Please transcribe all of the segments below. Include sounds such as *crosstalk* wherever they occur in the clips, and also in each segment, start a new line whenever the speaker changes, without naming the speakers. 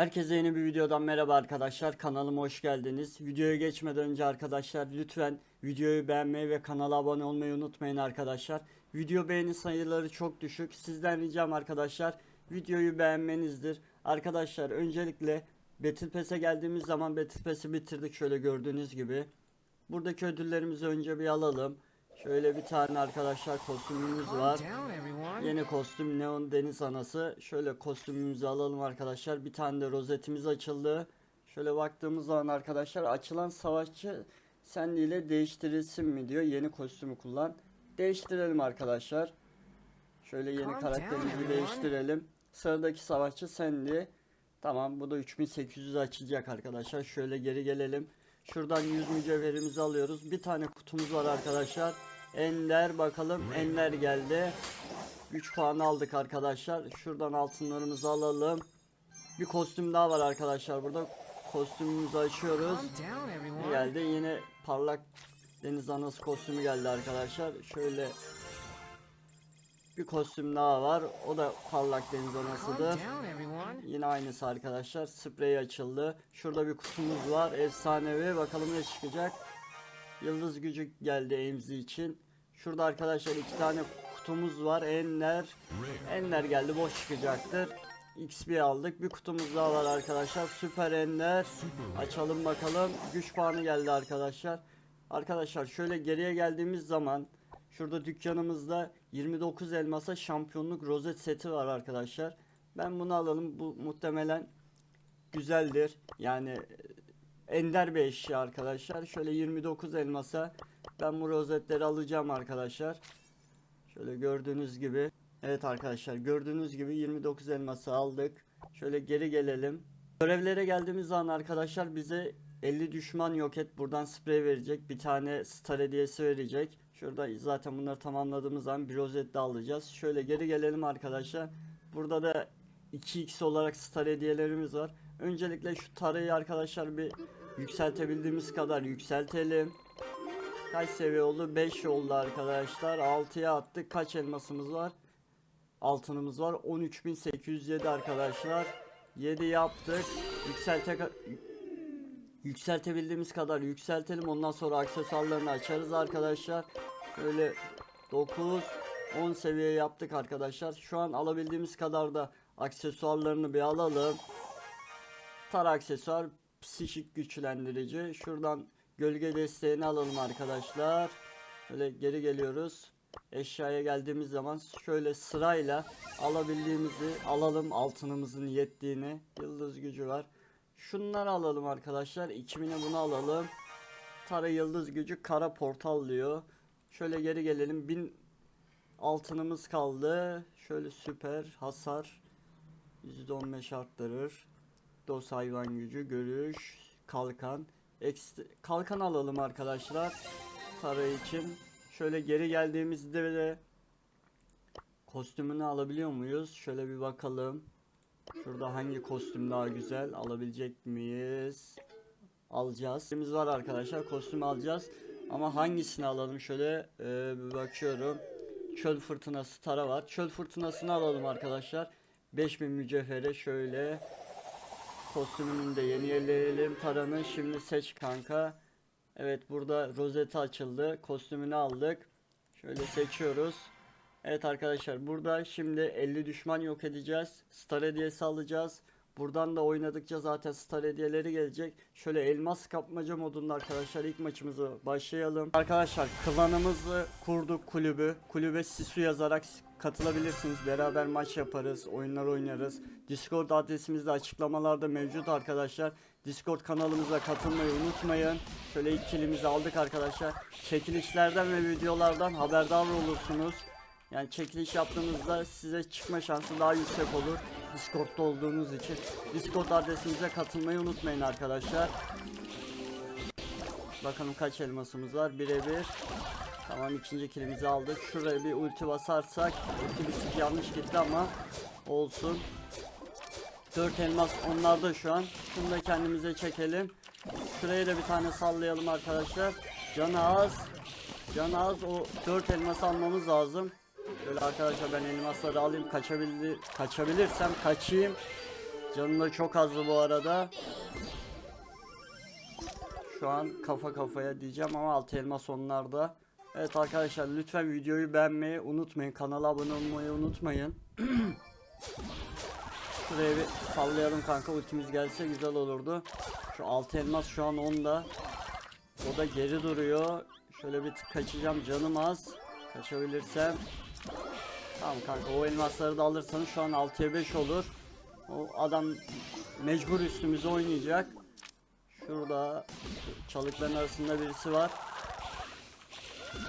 Herkese yeni bir videodan merhaba arkadaşlar. Kanalıma hoş geldiniz. Videoya geçmeden önce arkadaşlar lütfen videoyu beğenmeyi ve kanala abone olmayı unutmayın arkadaşlar. Video beğeni sayıları çok düşük. Sizden ricam arkadaşlar videoyu beğenmenizdir. Arkadaşlar öncelikle Battle Pass'e geldiğimiz zaman Battle Pass'i bitirdik şöyle gördüğünüz gibi. Buradaki ödüllerimizi önce bir alalım. Şöyle bir tane arkadaşlar kostümümüz var. Yeni kostüm Neon Deniz Anası. Şöyle kostümümüzü alalım arkadaşlar. Bir tane de rozetimiz açıldı. Şöyle baktığımız zaman arkadaşlar açılan savaşçı Sandy ile değiştirilsin mi diyor. Yeni kostümü kullan. Değiştirelim arkadaşlar. Şöyle yeni karakterimizi değiştirelim. Sıradaki savaşçı Sandy. Tamam bu da 3800 açacak arkadaşlar. Şöyle geri gelelim. Şuradan 100 mücevherimizi alıyoruz. Bir tane kutumuz var arkadaşlar. Ender bakalım. Ender geldi. 3 puan aldık arkadaşlar. Şuradan altınlarımızı alalım. Bir kostüm daha var arkadaşlar burada. Kostümümüzü açıyoruz. Geldi? Yine parlak deniz anası kostümü geldi arkadaşlar. Şöyle bir kostüm daha var. O da parlak deniz anasıdır. Yine aynısı arkadaşlar. Sprey açıldı. Şurada bir kutumuz var. Efsanevi. Bakalım ne çıkacak. Yıldız gücü geldi Emzi için. Şurada arkadaşlar iki tane kutumuz var. Enler. Enler geldi. Boş çıkacaktır. XP aldık. Bir kutumuz daha var arkadaşlar. Süper Ender. Açalım bakalım. Güç puanı geldi arkadaşlar. Arkadaşlar şöyle geriye geldiğimiz zaman şurada dükkanımızda 29 elmasa şampiyonluk rozet seti var arkadaşlar. Ben bunu alalım. Bu muhtemelen güzeldir. Yani ender bir eşya arkadaşlar. Şöyle 29 elmasa ben bu rozetleri alacağım arkadaşlar. Şöyle gördüğünüz gibi. Evet arkadaşlar gördüğünüz gibi 29 elması aldık. Şöyle geri gelelim. Görevlere geldiğimiz zaman arkadaşlar bize 50 düşman yok et buradan sprey verecek. Bir tane star hediyesi verecek. Şurada zaten bunları tamamladığımız zaman bir rozet de alacağız. Şöyle geri gelelim arkadaşlar. Burada da 2x olarak star hediyelerimiz var. Öncelikle şu tarayı arkadaşlar bir yükseltebildiğimiz kadar yükseltelim. Kaç seviye oldu? 5 oldu arkadaşlar. 6'ya attık. Kaç elmasımız var? Altınımız var. 13807 arkadaşlar. 7 yaptık. Yükselte yükseltebildiğimiz kadar yükseltelim. Ondan sonra aksesuarlarını açarız arkadaşlar. Şöyle 9 10 seviye yaptık arkadaşlar. Şu an alabildiğimiz kadar da aksesuarlarını bir alalım. Tar aksesuar psikik güçlendirici. Şuradan gölge desteğini alalım arkadaşlar. Böyle geri geliyoruz. Eşyaya geldiğimiz zaman şöyle sırayla alabildiğimizi alalım altınımızın yettiğini. Yıldız gücü var. Şunları alalım arkadaşlar. 2000'e bunu alalım. Tara yıldız gücü kara portal diyor. Şöyle geri gelelim. 1000 altınımız kaldı. Şöyle süper hasar %15 arttırır. Dos hayvan gücü, görüş, kalkan. Ekstra, kalkan alalım arkadaşlar. Tara için. Şöyle geri geldiğimizde de kostümünü alabiliyor muyuz? Şöyle bir bakalım. Şurada hangi kostüm daha güzel? Alabilecek miyiz? Alacağız. Biz var arkadaşlar. Kostüm alacağız. Ama hangisini alalım? Şöyle e, bir bakıyorum. Çöl fırtınası tara var. Çöl fırtınasını alalım arkadaşlar. 5000 mücevhere şöyle Kostümünü de yenileyelim. Taran'ın şimdi seç kanka. Evet burada rozeti açıldı. Kostümünü aldık. Şöyle seçiyoruz. Evet arkadaşlar burada şimdi 50 düşman yok edeceğiz. Star hediyesi alacağız. Buradan da oynadıkça zaten star hediyeleri gelecek. Şöyle elmas kapmaca modunda arkadaşlar ilk maçımızı başlayalım. Arkadaşlar klanımızı kurduk kulübü. Kulübe Sisu yazarak katılabilirsiniz. Beraber maç yaparız, oyunlar oynarız. Discord adresimiz de açıklamalarda mevcut arkadaşlar. Discord kanalımıza katılmayı unutmayın. Şöyle ilk kilimizi aldık arkadaşlar. Çekilişlerden ve videolardan haberdar olursunuz. Yani çekiliş yaptığınızda size çıkma şansı daha yüksek olur. Discord'da olduğunuz için. Discord adresimize katılmayı unutmayın arkadaşlar. Bakalım kaç elmasımız var. Birebir. Tamam ikinci kilimizi aldık. Şuraya bir ulti basarsak. Ulti bir tık yanlış gitti ama olsun. 4 elmas onlarda şu an. Şunu da kendimize çekelim. Şuraya da bir tane sallayalım arkadaşlar. Canı az. Canı az o 4 elmas almamız lazım. Şöyle arkadaşlar ben elmasları alayım kaçabildi kaçabilirsem kaçayım. Canı da çok azdı bu arada. Şu an kafa kafaya diyeceğim ama altı elmas onlarda. Evet arkadaşlar lütfen videoyu beğenmeyi unutmayın. Kanala abone olmayı unutmayın. *clears throat* Şuraya bir sallayalım kanka ultimiz gelse güzel olurdu. Şu altı elmas şu an onda. O da geri duruyor. Şöyle bir kaçacağım canım az. Kaçabilirsem. Tamam kanka o elmasları da alırsanız şu an 6'ya 5 olur. O adam mecbur üstümüze oynayacak. Şurada çalıkların arasında birisi var.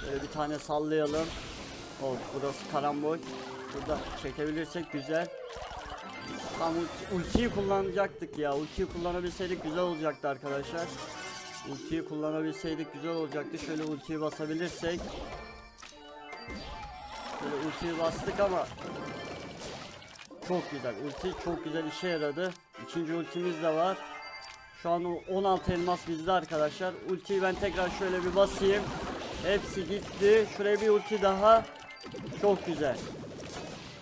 Şöyle bir tane sallayalım. Oh burası karambol. Burada çekebilirsek güzel. Tam ulti- ultiyi kullanacaktık ya. Ultiyi kullanabilseydik güzel olacaktı arkadaşlar. Ultiyi kullanabilseydik güzel olacaktı. Şöyle ultiyi basabilirsek. Şöyle ultiyi bastık ama çok güzel. Ulti çok güzel işe yaradı. İkinci ultimiz de var. Şu an o 16 elmas bizde arkadaşlar. Ultiyi ben tekrar şöyle bir basayım. Hepsi gitti. Şuraya bir ulti daha. Çok güzel.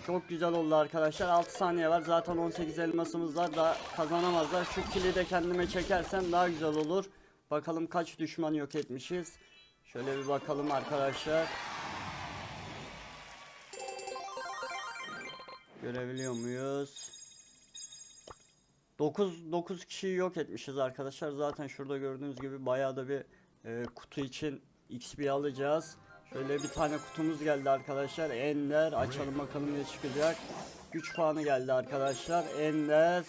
Çok güzel oldu arkadaşlar. 6 saniye var. Zaten 18 elmasımız var. Daha kazanamazlar. Şu kili de kendime çekersem daha güzel olur. Bakalım kaç düşman yok etmişiz. Şöyle bir bakalım arkadaşlar. Görebiliyor muyuz? 9 9 kişiyi yok etmişiz arkadaşlar. Zaten şurada gördüğünüz gibi bayağı da bir e, kutu için XP alacağız. Şöyle bir tane kutumuz geldi arkadaşlar. Ender açalım bakalım ne çıkacak. Güç puanı geldi arkadaşlar. Ender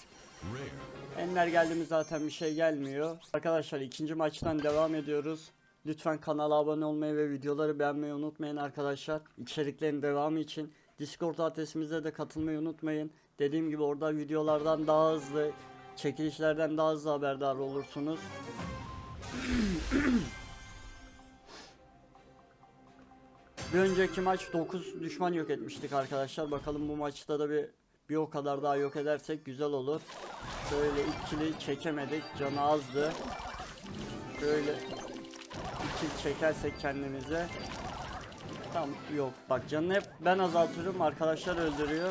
Ender geldi mi zaten bir şey gelmiyor. Arkadaşlar ikinci maçtan devam ediyoruz. Lütfen kanala abone olmayı ve videoları beğenmeyi unutmayın arkadaşlar. İçeriklerin devamı için Discord adresimize de katılmayı unutmayın. Dediğim gibi orada videolardan daha hızlı, çekilişlerden daha hızlı haberdar olursunuz. *clears throat* Bir önceki maç 9 düşman yok etmiştik arkadaşlar. Bakalım bu maçta da bir bir o kadar daha yok edersek güzel olur. Şöyle ikili çekemedik. Canı azdı. Şöyle ikili çekersek kendimize. Tam yok. Bak canını hep ben azaltıyorum. Arkadaşlar öldürüyor.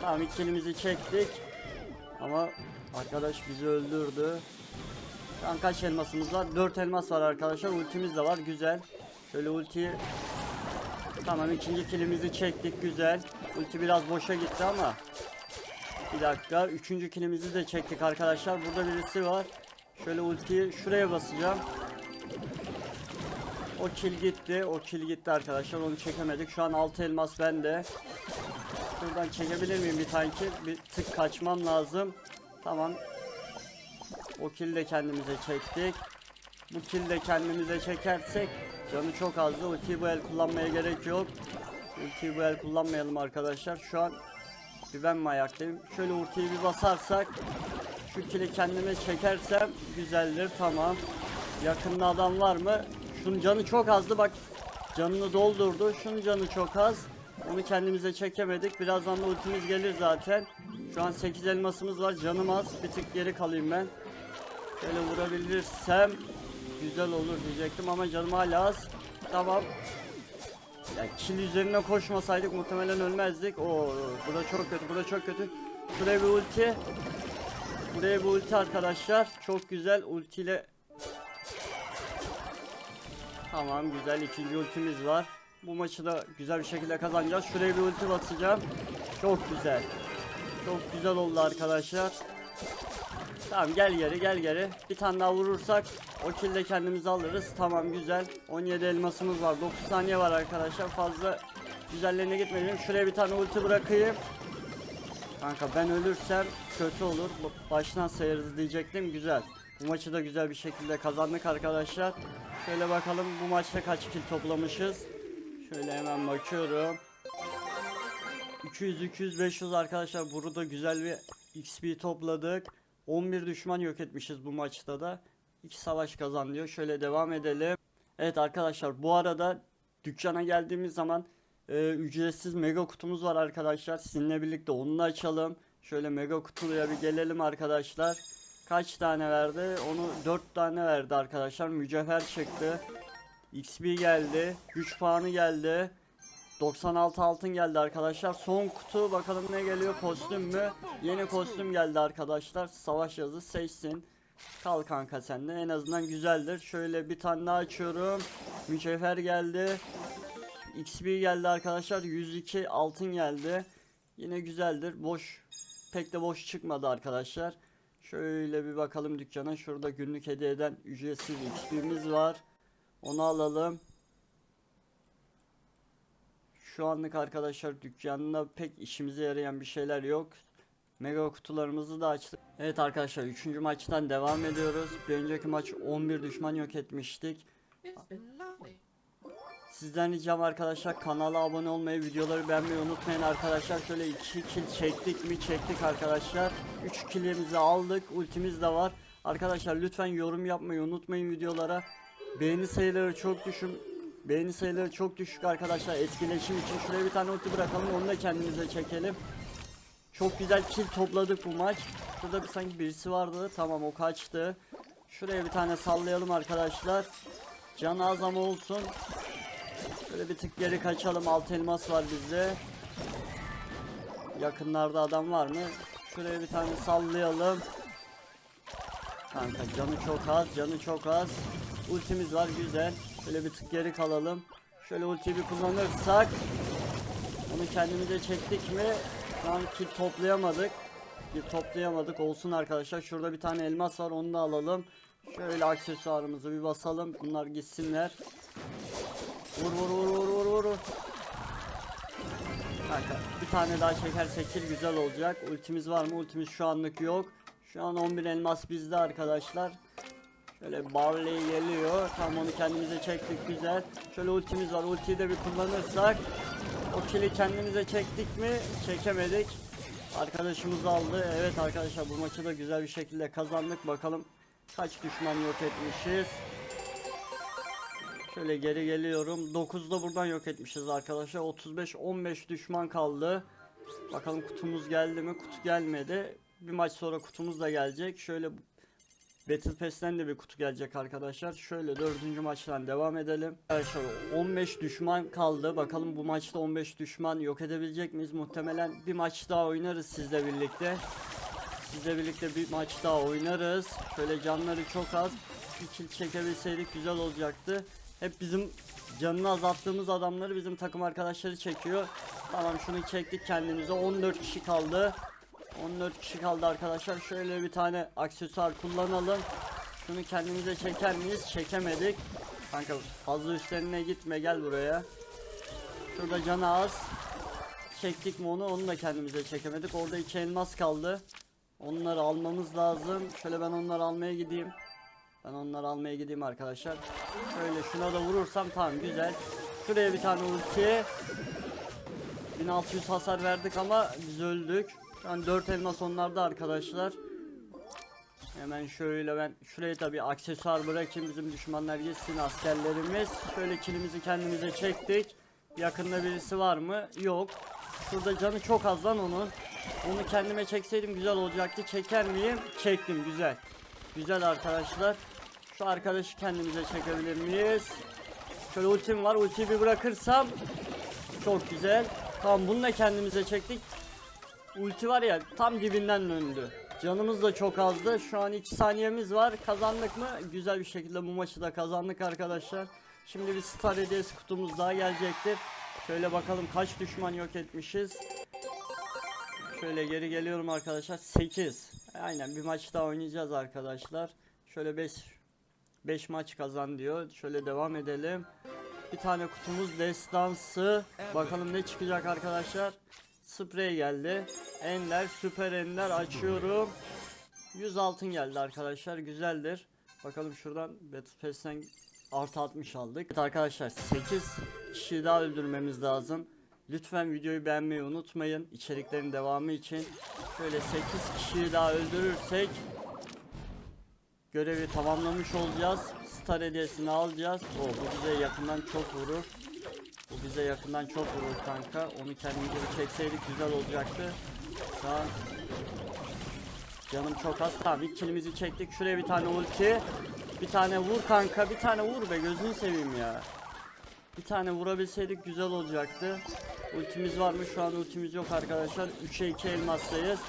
Tamam ikilimizi çektik. Ama arkadaş bizi öldürdü. Şu kaç elmasımız var? 4 elmas var arkadaşlar. Ultimiz de var. Güzel. Şöyle ultiyi Tamam ikinci kilimizi çektik güzel. Ulti biraz boşa gitti ama. Bir dakika. Üçüncü kilimizi de çektik arkadaşlar. Burada birisi var. Şöyle ultiyi şuraya basacağım. O kill gitti. O kill gitti arkadaşlar. Onu çekemedik. Şu an 6 elmas bende. Şuradan çekebilir miyim bir tane kill? Bir tık kaçmam lazım. Tamam. O kill de kendimize çektik. Bu kill de kendimize çekersek canı çok azdı. Ultiyi bu el kullanmaya gerek yok. Ultiyi bu el kullanmayalım arkadaşlar. Şu an bir ben mi ayaktayım? Şöyle ultiyi bir basarsak şu kili kendime çekersem güzeldir. Tamam. Yakında adam var mı? Şunun canı çok azdı bak. Canını doldurdu. Şunun canı çok az. Onu kendimize çekemedik. Birazdan da ultimiz gelir zaten. Şu an 8 elmasımız var. Canım az. Bir tık geri kalayım ben. Şöyle vurabilirsem güzel olur diyecektim ama canım hala az. Tamam. Ya kill üzerine koşmasaydık muhtemelen ölmezdik. Oo, bu da çok kötü, bu da çok kötü. Şuraya bir ulti. Buraya bir ulti arkadaşlar. Çok güzel ultiyle. Tamam güzel ikinci ultimiz var. Bu maçı da güzel bir şekilde kazanacağız. Şuraya bir ulti basacağım. Çok güzel. Çok güzel oldu arkadaşlar. Tamam gel geri gel geri. Bir tane daha vurursak o kill de kendimizi alırız. Tamam güzel. 17 elmasımız var. 9 saniye var arkadaşlar. Fazla güzellerine gitmeyelim. Şuraya bir tane ulti bırakayım. Kanka ben ölürsem kötü olur. Baştan sayarız diyecektim. Güzel. Bu maçı da güzel bir şekilde kazandık arkadaşlar. Şöyle bakalım bu maçta kaç kill toplamışız. Şöyle hemen bakıyorum. 200 200 500 arkadaşlar burada güzel bir XP topladık. 11 düşman yok etmişiz bu maçta da. 2 savaş kazanıyor. Şöyle devam edelim. Evet arkadaşlar bu arada dükkana geldiğimiz zaman e, ücretsiz mega kutumuz var arkadaşlar. Sizinle birlikte onu açalım. Şöyle mega kutuya bir gelelim arkadaşlar. Kaç tane verdi? Onu 4 tane verdi arkadaşlar. Mücevher çıktı. XP geldi. Güç puanı geldi. 96 altın geldi arkadaşlar. Son kutu bakalım ne geliyor kostüm mü? Yeni kostüm geldi arkadaşlar. Savaş yazı seçsin. Kal kanka sen en azından güzeldir. Şöyle bir tane daha açıyorum. Mücevher geldi. XP geldi arkadaşlar. 102 altın geldi. Yine güzeldir. Boş pek de boş çıkmadı arkadaşlar. Şöyle bir bakalım dükkana. Şurada günlük hediye eden ücretsiz XP'miz var. Onu alalım. Şu anlık arkadaşlar dükkanında pek işimize yarayan bir şeyler yok. Mega kutularımızı da açtık. Evet arkadaşlar 3. maçtan devam ediyoruz. Bir önceki maç 11 düşman yok etmiştik. Sizden ricam arkadaşlar kanala abone olmayı, videoları beğenmeyi unutmayın arkadaşlar. Şöyle 2 kill çektik mi? Çektik arkadaşlar. 3 killimizi aldık. Ultimiz de var. Arkadaşlar lütfen yorum yapmayı unutmayın videolara. Beğeni sayıları çok düşük. Beğeni sayıları çok düşük arkadaşlar. Etkileşim için şuraya bir tane ulti bırakalım. Onu da kendimize çekelim. Çok güzel kill topladık bu maç. Şurada bir sanki birisi vardı. Tamam o kaçtı. Şuraya bir tane sallayalım arkadaşlar. Can az ama olsun. Böyle bir tık geri kaçalım. Alt elmas var bizde. Yakınlarda adam var mı? Şuraya bir tane sallayalım. Kanka canı çok az, canı çok az. Ultimiz var güzel. Şöyle bir tık geri kalalım. Şöyle ultiyi bir kullanırsak onu kendimize çektik mi? Şu an kill toplayamadık. Kill toplayamadık. Olsun arkadaşlar. Şurada bir tane elmas var. Onu da alalım. Şöyle aksesuarımızı bir basalım. Bunlar gitsinler. Vur vur vur vur vur vur. Kanka bir tane daha çekersek kill güzel olacak. Ultimiz var mı? Ultimiz şu anlık yok. Şu an 11 elmas bizde arkadaşlar. Şöyle Barley geliyor. Tam onu kendimize çektik güzel. Şöyle ultimiz var. Ultiyi de bir kullanırsak o kill'i kendimize çektik mi? Çekemedik. Arkadaşımız aldı. Evet arkadaşlar bu maçı da güzel bir şekilde kazandık. Bakalım kaç düşman yok etmişiz. Şöyle geri geliyorum. 9'da buradan yok etmişiz arkadaşlar. 35 15 düşman kaldı. Bakalım kutumuz geldi mi? Kutu gelmedi. Bir maç sonra kutumuz da gelecek. Şöyle Battle Pass'ten de bir kutu gelecek arkadaşlar. Şöyle dördüncü maçtan devam edelim. Arkadaşlar 15 düşman kaldı. Bakalım bu maçta 15 düşman yok edebilecek miyiz? Muhtemelen bir maç daha oynarız sizle birlikte. Sizle birlikte bir maç daha oynarız. Şöyle canları çok az. Bir kill çekebilseydik güzel olacaktı. Hep bizim canını azalttığımız adamları bizim takım arkadaşları çekiyor. Tamam şunu çektik kendimize. 14 kişi kaldı. 14 kişi kaldı arkadaşlar. Şöyle bir tane aksesuar kullanalım. Şunu kendimize çeker miyiz? Çekemedik. Kanka fazla üstlerine gitme gel buraya. Şurada canı az. Çektik mi onu? Onu da kendimize çekemedik. Orada iki elmas kaldı. Onları almamız lazım. Şöyle ben onları almaya gideyim. Ben onları almaya gideyim arkadaşlar. Şöyle şuna da vurursam tamam güzel. Şuraya bir tane ulti. 1600 hasar verdik ama biz öldük. Şu an 4 elmas onlarda arkadaşlar. Hemen şöyle ben şuraya tabi aksesuar bırakayım bizim düşmanlar gitsin askerlerimiz. Şöyle kilimizi kendimize çektik. Yakında birisi var mı? Yok. Şurada canı çok az lan onun. Onu kendime çekseydim güzel olacaktı. Çeker miyim? Çektim güzel. Güzel arkadaşlar. Şu arkadaşı kendimize çekebilir miyiz? Şöyle ultim var. Ultiyi bir bırakırsam çok güzel. Tamam bunu da kendimize çektik. Ulti var ya tam dibinden döndü. Canımız da çok azdı. Şu an 2 saniyemiz var. Kazandık mı? Güzel bir şekilde bu maçı da kazandık arkadaşlar. Şimdi bir star hediyesi kutumuz daha gelecektir. Şöyle bakalım kaç düşman yok etmişiz. Şöyle geri geliyorum arkadaşlar. 8. Aynen bir maç daha oynayacağız arkadaşlar. Şöyle 5 5 maç kazan diyor. Şöyle devam edelim. Bir tane kutumuz destansı. Bakalım ne çıkacak arkadaşlar. Sprey geldi. Ender, süper ender açıyorum. 100 altın geldi arkadaşlar. Güzeldir. Bakalım şuradan Battle Pass'ten artı 60 aldık. Evet arkadaşlar 8 kişiyi daha öldürmemiz lazım. Lütfen videoyu beğenmeyi unutmayın. İçeriklerin devamı için. Şöyle 8 kişiyi daha öldürürsek görevi tamamlamış olacağız. Star hediyesini alacağız. O bu bize yakından çok vurur. Bu bize yakından çok vurur kanka. Onu kendimize çekseydik güzel olacaktı. Şu an canım çok az. Tamam ilk çektik. Şuraya bir tane ulti. Bir tane vur kanka. Bir tane vur be gözünü seveyim ya. Bir tane vurabilseydik güzel olacaktı. Ultimiz var mı? Şu an ultimiz yok arkadaşlar. 3'e 2 elmastayız.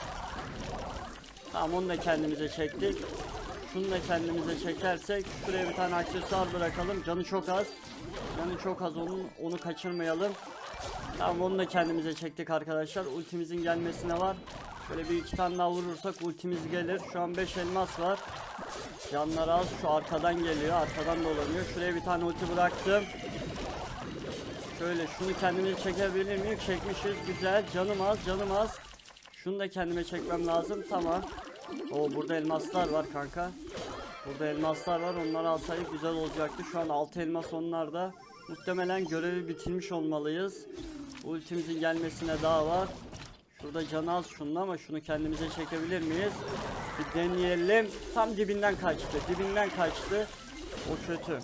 Tamam onu da kendimize çektik. Şunu da kendimize çekersek şuraya bir tane aksesuar bırakalım. Canı çok az. Canı çok az onun onu kaçırmayalım. Tamam onu da kendimize çektik arkadaşlar. Ultimizin gelmesine var. Şöyle bir iki tane daha vurursak ultimiz gelir. Şu an 5 elmas var. Canlar az. Şu arkadan geliyor. Arkadan dolanıyor. Şuraya bir tane ulti bıraktım. Şöyle şunu kendime çekebilir miyim? Çekmişiz. Güzel. Canım az. Canım az. Şunu da kendime çekmem lazım. Tamam. O burada elmaslar var kanka. Burada elmaslar var. Onları alsaydık güzel olacaktı. Şu an 6 elmas onlarda. Muhtemelen görevi bitirmiş olmalıyız. Ultimizin gelmesine daha var. Şurada can az şunun ama şunu kendimize çekebilir miyiz? Bir deneyelim. Tam dibinden kaçtı. Dibinden kaçtı. O kötü.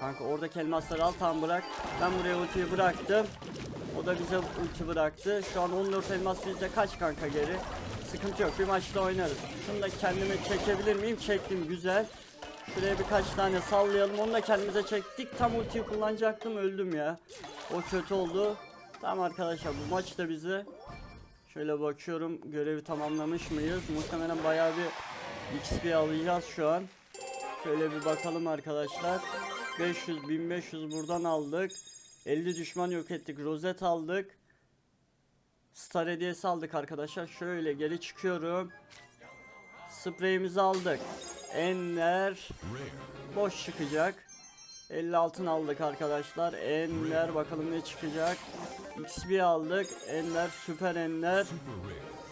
Kanka oradaki elmasları al tam bırak. Ben buraya ultiyi bıraktım. O da bize ulti bıraktı. Şu an 14 elmas bizde kaç kanka geri? Sıkıntı yok bir maçta oynarız. Şunu da kendime çekebilir miyim? Çektim güzel. Şuraya birkaç tane sallayalım. Onu da kendimize çektik. Tam ultiyi kullanacaktım öldüm ya. O kötü oldu. Tamam arkadaşlar bu maç da bize Şöyle bakıyorum görevi tamamlamış mıyız? Muhtemelen bayağı bir XP alacağız şu an. Şöyle bir bakalım arkadaşlar. 500 1500 buradan aldık. 50 düşman yok ettik. Rozet aldık. Star hediyesi aldık arkadaşlar. Şöyle geri çıkıyorum. Spreyimizi aldık. Enler boş çıkacak. 50 altın aldık arkadaşlar. Enler bakalım ne çıkacak. XP aldık. Enler süper enler.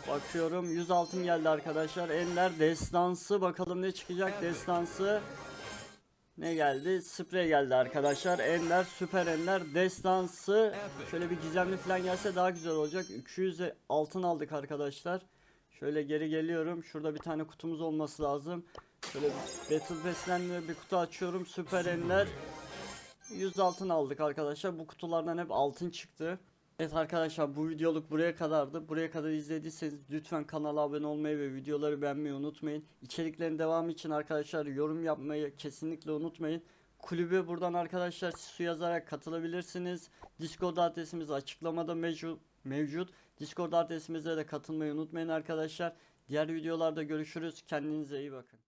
Bakıyorum 100 altın geldi arkadaşlar. Enler destansı bakalım ne çıkacak destansı. Ne geldi? Sprey geldi arkadaşlar. Enler, süper enler, destansı. Şöyle bir gizemli falan gelse daha güzel olacak. 200 altın aldık arkadaşlar. Şöyle geri geliyorum. Şurada bir tane kutumuz olması lazım. Şöyle Battle Pass'ten bir kutu açıyorum. Süper enler. 100 altın aldık arkadaşlar. Bu kutulardan hep altın çıktı. Evet arkadaşlar bu videoluk buraya kadardı. Buraya kadar izlediyseniz lütfen kanala abone olmayı ve videoları beğenmeyi unutmayın. İçeriklerin devamı için arkadaşlar yorum yapmayı kesinlikle unutmayın. Kulübe buradan arkadaşlar su yazarak katılabilirsiniz. Discord adresimiz açıklamada mevcut. mevcut. Discord adresimize de katılmayı unutmayın arkadaşlar. Diğer videolarda görüşürüz. Kendinize iyi bakın.